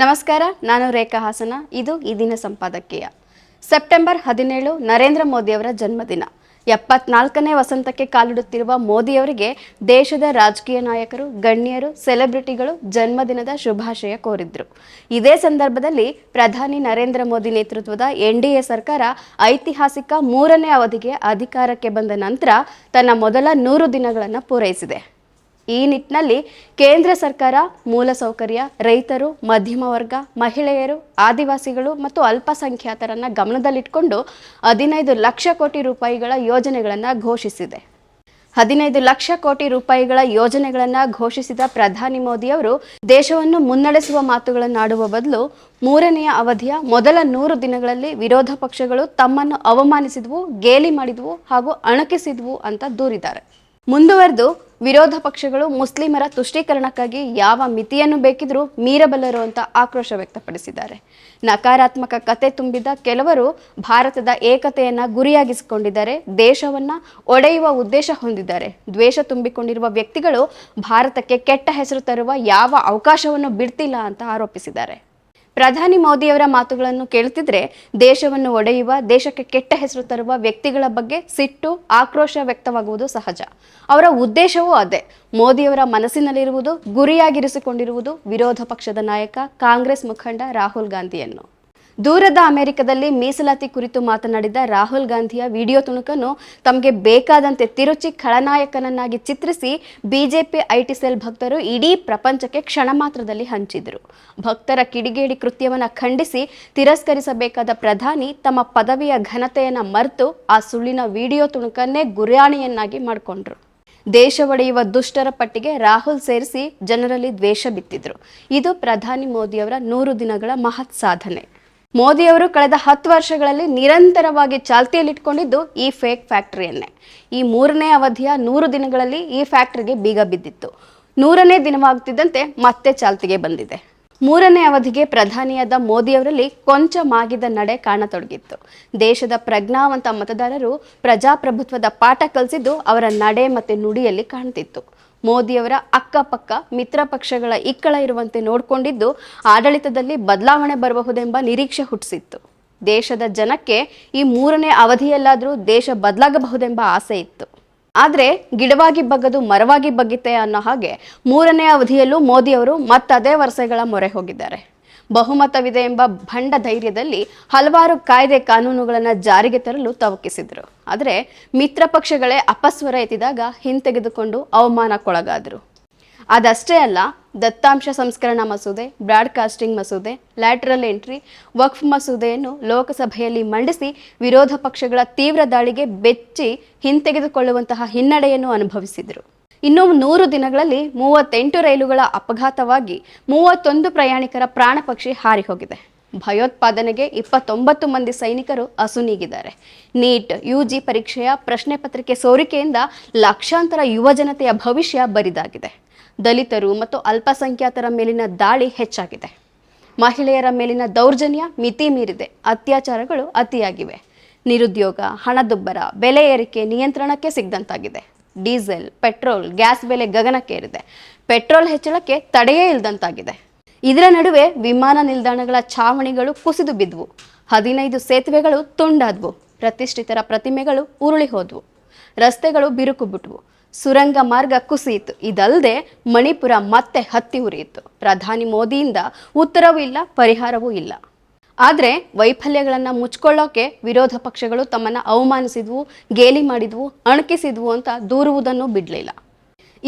ನಮಸ್ಕಾರ, ನಾನು ರೇಖಾ ಹಾಸನ. ಇದು ಈ ದಿನ ಸಂಪಾದಕೀಯ. ಸೆಪ್ಟೆಂಬರ್ ಹದಿನೇಳು, ನರೇಂದ್ರ ಮೋದಿಯವರ ಜನ್ಮದಿನ. ಎಪ್ಪತ್ನಾಲ್ಕನೇ ವಸಂತಕ್ಕೆ ಕಾಲಿಡುತ್ತಿರುವ ಮೋದಿಯವರಿಗೆ ದೇಶದ ರಾಜಕೀಯ ನಾಯಕರು, ಗಣ್ಯರು, ಸೆಲೆಬ್ರಿಟಿಗಳು ಜನ್ಮದಿನದ ಶುಭಾಶಯ ಕೋರಿದ್ರು. ಇದೇ ಸಂದರ್ಭದಲ್ಲಿ ಪ್ರಧಾನಿ ನರೇಂದ್ರ ಮೋದಿ ನೇತೃತ್ವದ ಎನ್ಡಿಎ ಸರ್ಕಾರ ಐತಿಹಾಸಿಕ ಮೂರನೇ ಅವಧಿಗೆ ಅಧಿಕಾರಕ್ಕೆ ಬಂದ ನಂತರ ತನ್ನ ಮೊದಲ ನೂರು ದಿನಗಳನ್ನು ಪೂರೈಸಿದೆ. ಈ ನಿಟ್ಟಿನಲ್ಲಿ ಕೇಂದ್ರ ಸರ್ಕಾರ ಮೂಲಸೌಕರ್ಯ ರೈತರು, ಮಧ್ಯಮ ವರ್ಗ, ಮಹಿಳೆಯರು, ಆದಿವಾಸಿಗಳು ಮತ್ತು ಅಲ್ಪಸಂಖ್ಯಾತರನ್ನ ಗಮನದಲ್ಲಿಟ್ಟುಕೊಂಡು ಹದಿನೈದು ಲಕ್ಷ ಕೋಟಿ ರೂಪಾಯಿಗಳ ಯೋಜನೆಗಳನ್ನು ಘೋಷಿಸಿದೆ. ಹದಿನೈದು ಲಕ್ಷ ಕೋಟಿ ರೂಪಾಯಿಗಳ ಯೋಜನೆಗಳನ್ನು ಘೋಷಿಸಿದ ಪ್ರಧಾನಿ ಮೋದಿಯವರು ದೇಶವನ್ನು ಮುನ್ನಡೆಸುವ ಮಾತುಗಳನ್ನಾಡುವ ಬದಲು ಮೂರನೆಯ ಅವಧಿಯ ಮೊದಲ ನೂರು ದಿನಗಳಲ್ಲಿ ವಿರೋಧ ಪಕ್ಷಗಳು ತಮ್ಮನ್ನು ಅವಮಾನಿಸಿದ್ವು, ಗೇಲಿ ಮಾಡಿದ್ವು ಹಾಗೂ ಅಣಕಿಸಿದ್ವು ಅಂತ ದೂರಿದ್ದಾರೆ. ಮುಂದುವರೆದು ವಿರೋಧ ಪಕ್ಷಗಳು ಮುಸ್ಲಿಮರ ತುಷ್ಟೀಕರಣಕ್ಕಾಗಿ ಯಾವ ಮಿತಿಯನ್ನು ಬೇಕಿದ್ರೂ ಮೀರಬಲ್ಲರು ಅಂತ ಆಕ್ರೋಶ ವ್ಯಕ್ತಪಡಿಸಿದ್ದಾರೆ. ನಕಾರಾತ್ಮಕ ಕತೆ ತುಂಬಿದ ಕೆಲವರು ಭಾರತದ ಏಕತೆಯನ್ನ ಗುರಿಯಾಗಿಸಿಕೊಂಡಿದ್ದಾರೆ, ದೇಶವನ್ನ ಒಡೆಯುವ ಉದ್ದೇಶ ಹೊಂದಿದ್ದಾರೆ. ದ್ವೇಷ ತುಂಬಿಕೊಂಡಿರುವ ವ್ಯಕ್ತಿಗಳು ಭಾರತಕ್ಕೆ ಕೆಟ್ಟ ಹೆಸರು ತರುವ ಯಾವ ಅವಕಾಶವನ್ನು ಬಿಡ್ತಿಲ್ಲ ಅಂತ ಆರೋಪಿಸಿದ್ದಾರೆ. ಪ್ರಧಾನಿ ಮೋದಿಯವರ ಮಾತುಗಳನ್ನು ಕೇಳ್ತಿದ್ರೆ ದೇಶವನ್ನು ಒಡೆಯುವ, ದೇಶಕ್ಕೆ ಕೆಟ್ಟ ಹೆಸರು ತರುವ ವ್ಯಕ್ತಿಗಳ ಬಗ್ಗೆ ಸಿಟ್ಟು, ಆಕ್ರೋಶ ವ್ಯಕ್ತವಾಗುವುದು ಸಹಜ. ಅವರ ಉದ್ದೇಶವೂ ಅದೇ. ಮೋದಿಯವರ ಮನಸ್ಸಿನಲ್ಲಿರುವುದು ಗುರಿಯಾಗಿರಿಸಿಕೊಂಡಿರುವುದು ವಿರೋಧ ಪಕ್ಷದ ನಾಯಕ, ಕಾಂಗ್ರೆಸ್ ಮುಖಂಡ ರಾಹುಲ್ ಗಾಂಧಿಯನ್ನು. ದೂರದ ಅಮೆರಿಕದಲ್ಲಿ ಮೀಸಲಾತಿ ಕುರಿತು ಮಾತನಾಡಿದ ರಾಹುಲ್ ಗಾಂಧಿಯ ವಿಡಿಯೋ ತುಣುಕನ್ನು ತಮಗೆ ಬೇಕಾದಂತೆ ತಿರುಚಿ ಖಳನಾಯಕನನ್ನಾಗಿ ಚಿತ್ರಿಸಿ ಬಿಜೆಪಿ ಐಟಿ ಸೆಲ್ ಭಕ್ತರು ಇಡೀ ಪ್ರಪಂಚಕ್ಕೆ ಕ್ಷಣ ಮಾತ್ರದಲ್ಲಿ ಹಂಚಿದರು. ಭಕ್ತರ ಕಿಡಿಗೇಡಿ ಕೃತ್ಯವನ್ನು ಖಂಡಿಸಿ ತಿರಸ್ಕರಿಸಬೇಕಾದ ಪ್ರಧಾನಿ ತಮ್ಮ ಪದವಿಯ ಘನತೆಯನ್ನು ಮರೆತು ಆ ಸುಳ್ಳಿನ ವಿಡಿಯೋ ತುಣುಕನ್ನೇ ಗುರಾಣಿಯನ್ನಾಗಿ ಮಾಡಿಕೊಂಡ್ರು. ದೇಶ ಒಡೆಯುವ ದುಷ್ಟರ ಪಟ್ಟಿಗೆ ರಾಹುಲ್ ಸೇರಿಸಿ ಜನರಲ್ಲಿ ದ್ವೇಷ ಬಿತ್ತಿದ್ರು. ಇದು ಪ್ರಧಾನಿ ಮೋದಿಯವರ ನೂರು ದಿನಗಳ ಮಹತ್ ಸಾಧನೆ. ಮೋದಿಯವರು ಕಳೆದ ಹತ್ತು ವರ್ಷಗಳಲ್ಲಿ ನಿರಂತರವಾಗಿ ಚಾಲ್ತಿಯಲ್ಲಿಟ್ಕೊಂಡಿದ್ದು ಈ ಫೇಕ್ ಫ್ಯಾಕ್ಟರಿಯನ್ನೇ ಈ ಮೂರನೇ ಅವಧಿಯ ನೂರು ದಿನಗಳಲ್ಲಿ ಈ ಫ್ಯಾಕ್ಟರಿಗೆ ಬೀಗ ಬಿದ್ದಿತ್ತು. ನೂರನೇ ದಿನವಾಗುತ್ತಿದ್ದಂತೆ ಮತ್ತೆ ಚಾಲ್ತಿಗೆ ಬಂದಿದೆ. ಮೂರನೇ ಅವಧಿಗೆ ಪ್ರಧಾನಿಯಾದ ಮೋದಿಯವರಲ್ಲಿ ಕೊಂಚ ಮಾಗಿದ ನಡೆ ಕಾಣತೊಡಗಿತ್ತು. ದೇಶದ ಪ್ರಜ್ಞಾವಂತ ಮತದಾರರು ಪ್ರಜಾಪ್ರಭುತ್ವದ ಪಾಠ ಕಲಿಸಿದ್ದು ಅವರ ನಡೆ ಮತ್ತು ನುಡಿಯಲ್ಲಿ ಕಾಣ್ತಿತ್ತು. ಮೋದಿಯವರ ಅಕ್ಕಪಕ್ಕ, ಮಿತ್ರ ಪಕ್ಷಗಳ ಇಕ್ಕಳ ಇರುವಂತೆ ನೋಡಿಕೊಂಡಿದ್ದು ಆಡಳಿತದಲ್ಲಿ ಬದಲಾವಣೆ ಬರಬಹುದೆಂಬ ನಿರೀಕ್ಷೆ ಹುಟ್ಟಿಸಿತ್ತು. ದೇಶದ ಜನಕ್ಕೆ ಈ ಮೂರನೇ ಅವಧಿಯಲ್ಲಾದರೂ ದೇಶ ಬದಲಾಗಬಹುದೆಂಬ ಆಸೆ ಇತ್ತು. ಆದರೆ ಗಿಡವಾಗಿ ಬಗ್ಗದು ಮರವಾಗಿ ಬಗ್ಗಿತೆ ಅನ್ನೋ ಹಾಗೆ ಮೂರನೇ ಅವಧಿಯಲ್ಲೂ ಮೋದಿಯವರು ಮತ್ತದೇ ವರ್ಷಗಳ ಮೊರೆ ಹೋಗಿದ್ದಾರೆ. ಬಹುಮತವಿದೆ ಎಂಬ ಭಂಡ ಧೈರ್ಯದಲ್ಲಿ ಹಲವಾರು ಕಾಯ್ದೆ ಕಾನೂನುಗಳನ್ನು ಜಾರಿಗೆ ತರಲು ತವಕಿಸಿದರು. ಆದರೆ ಮಿತ್ರ ಪಕ್ಷಗಳೇ ಅಪಸ್ವರ ಎತ್ತಿದಾಗ ಹಿಂತೆಗೆದುಕೊಂಡು ಅವಮಾನಕ್ಕೊಳಗಾದರು. ಅದಷ್ಟೇ ಅಲ್ಲ, ದತ್ತಾಂಶ ಸಂಸ್ಕರಣಾ ಮಸೂದೆ, ಬ್ರಾಡ್ಕಾಸ್ಟಿಂಗ್ ಮಸೂದೆ, ಲ್ಯಾಟ್ರಲ್ ಎಂಟ್ರಿ, ವಕ್ಫ್ ಮಸೂದೆಯನ್ನು ಲೋಕಸಭೆಯಲ್ಲಿ ಮಂಡಿಸಿ ವಿರೋಧ ಪಕ್ಷಗಳ ತೀವ್ರ ದಾಳಿಗೆ ಬೆಚ್ಚಿ ಹಿಂತೆಗೆದುಕೊಳ್ಳುವಂತಹ ಹಿನ್ನಡೆಯನ್ನು ಅನುಭವಿಸಿದರು. ಇನ್ನು ನೂರು ದಿನಗಳಲ್ಲಿ ಮೂವತ್ತೆಂಟು ರೈಲುಗಳ ಅಪಘಾತವಾಗಿ ಮೂವತ್ತೊಂದು ಪ್ರಯಾಣಿಕರ ಪ್ರಾಣ ಪಕ್ಷಿ ಹಾರಿ ಹೋಗಿದೆ. ಭಯೋತ್ಪಾದನೆಗೆ ಇಪ್ಪತ್ತೊಂಬತ್ತು ಮಂದಿ ಸೈನಿಕರು ಅಸುನೀಗಿದ್ದಾರೆ ನೀಟ್ ಯುಜಿ ಪರೀಕ್ಷೆಯ ಪ್ರಶ್ನೆ ಪತ್ರಿಕೆ ಸೋರಿಕೆಯಿಂದ ಲಕ್ಷಾಂತರ ಯುವಜನತೆಯ ಭವಿಷ್ಯ ಬರಿದಾಗಿದೆ. ದಲಿತರು ಮತ್ತು ಅಲ್ಪಸಂಖ್ಯಾತರ ಮೇಲಿನ ದಾಳಿ ಹೆಚ್ಚಾಗಿದೆ. ಮಹಿಳೆಯರ ಮೇಲಿನ ದೌರ್ಜನ್ಯ ಮಿತಿ ಮೀರಿದೆ. ಅತ್ಯಾಚಾರಗಳು ಅತಿಯಾಗಿವೆ. ನಿರುದ್ಯೋಗ, ಹಣದುಬ್ಬರ, ಬೆಲೆ ಏರಿಕೆ ನಿಯಂತ್ರಣಕ್ಕೆ ಸಿಗದಂತಾಗಿದೆ. ಡೀಸೆಲ್, ಪೆಟ್ರೋಲ್, ಗ್ಯಾಸ್ ಬೆಲೆ ಗಗನಕ್ಕೇರಿದೆ ಪೆಟ್ರೋಲ್ ಹೆಚ್ಚಳಕ್ಕೆ ತಡೆಯೇ ಇಲ್ದಂತಾಗಿದೆ. ಇದರ ನಡುವೆ ವಿಮಾನ ನಿಲ್ದಾಣಗಳ ಛಾವಣಿಗಳು ಕುಸಿದು ಬಿದ್ವು. ಹದಿನೈದು ಸೇತುವೆಗಳು ತುಂಡಾದ್ವು. ಪ್ರತಿಷ್ಠಿತರ ಪ್ರತಿಮೆಗಳು ಉರುಳಿ ಹೋದ್ವು. ರಸ್ತೆಗಳು ಬಿರುಕು ಬಿಟ್ವು. ಸುರಂಗ ಮಾರ್ಗ ಕುಸಿಯಿತು. ಇದಲ್ಲದೆ ಮಣಿಪುರ ಮತ್ತೆ ಹತ್ತಿ ಉರಿಯಿತು. ಪ್ರಧಾನಿ ಮೋದಿಯಿಂದ ಉತ್ತರವೂ ಇಲ್ಲ, ಪರಿಹಾರವೂ ಇಲ್ಲ. ಆದರೆ ವೈಫಲ್ಯಗಳನ್ನು ಮುಚ್ಕೊಳ್ಳೋಕೆ ವಿರೋಧ ಪಕ್ಷಗಳು ತಮ್ಮನ್ನು ಅವಮಾನಿಸಿದ್ವು, ಗೇಲಿ ಮಾಡಿದ್ವು, ಅಣಕಿಸಿದ್ವು ಅಂತ ದೂರುವುದನ್ನು ಬಿಡಲಿಲ್ಲ.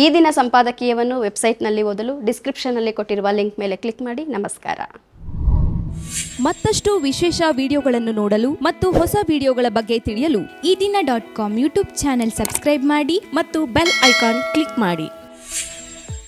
ಈ ದಿನ ಸಂಪಾದಕೀಯವನ್ನು ವೆಬ್ಸೈಟ್ನಲ್ಲಿ ಓದಲು ಡಿಸ್ಕ್ರಿಪ್ಷನ್ನಲ್ಲಿ ಕೊಟ್ಟಿರುವ ಲಿಂಕ್ ಮೇಲೆ ಕ್ಲಿಕ್ ಮಾಡಿ. ನಮಸ್ಕಾರ. ಮತ್ತಷ್ಟು ವಿಶೇಷ ವಿಡಿಯೋಗಳನ್ನು ನೋಡಲು ಮತ್ತು ಹೊಸ ವಿಡಿಯೋಗಳ ಬಗ್ಗೆ ತಿಳಿಯಲು Eedina dot com YouTube channel subscribe ಮಾಡಿ ಮತ್ತು ಬೆಲ್ ಐಕಾನ್ ಕ್ಲಿಕ್ ಮಾಡಿ.